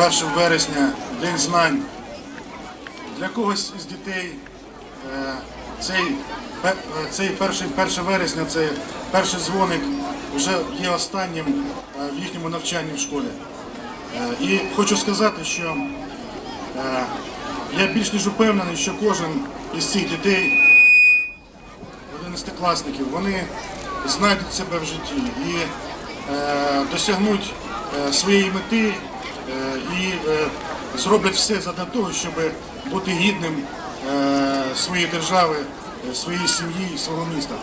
1 вересня, День знань. Для когось із дітей е, цей, цей перший, 1 вересня, цей перший дзвоник вже є останнім е, в їхньому навчанні в школі. Е, І хочу сказати, що я більш ніж упевнений, що кожен із цих дітей, 11-класників, вони знайдуть себе в житті і досягнуть своєї мети і е, зроблять все для того, щоб бути гідним е, своєї держави, е, своєї сім'ї і свого міста.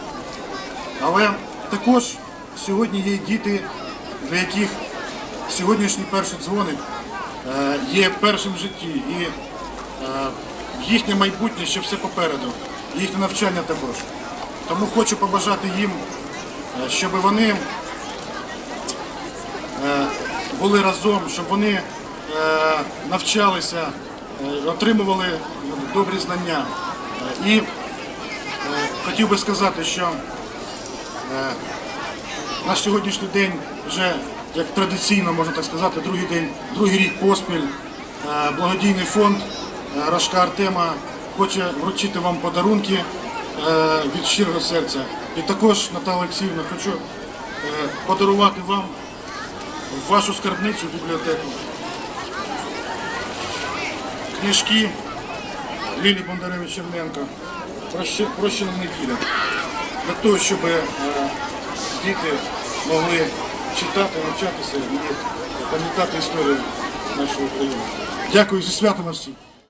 Але також сьогодні є діти, для яких сьогоднішній перший дзвоник е, є першим в житті. І е, їхнє майбутнє ще все попереду, їхнє навчання також. Тому хочу побажати їм, е, щоб вони е, були разом, щоб вони е, навчалися, е, отримували добрі знання. І е, хотів би сказати, що на сьогоднішній день вже як традиційно можна так сказати, другий день, другий рік поспіль. Благодійний фонд Рашка Артема хоче вручити вам подарунки від щирого серця. І також, Наталя Олексіївна, хочу подарувати вам вашу скарбницю бібліотеку книжки Лілі Бондаревич Черненко «Прощ- прощена неділя для того, щоб е, діти могли читати, навчатися і пам'ятати історію нашої України. Дякую зі святом всіх.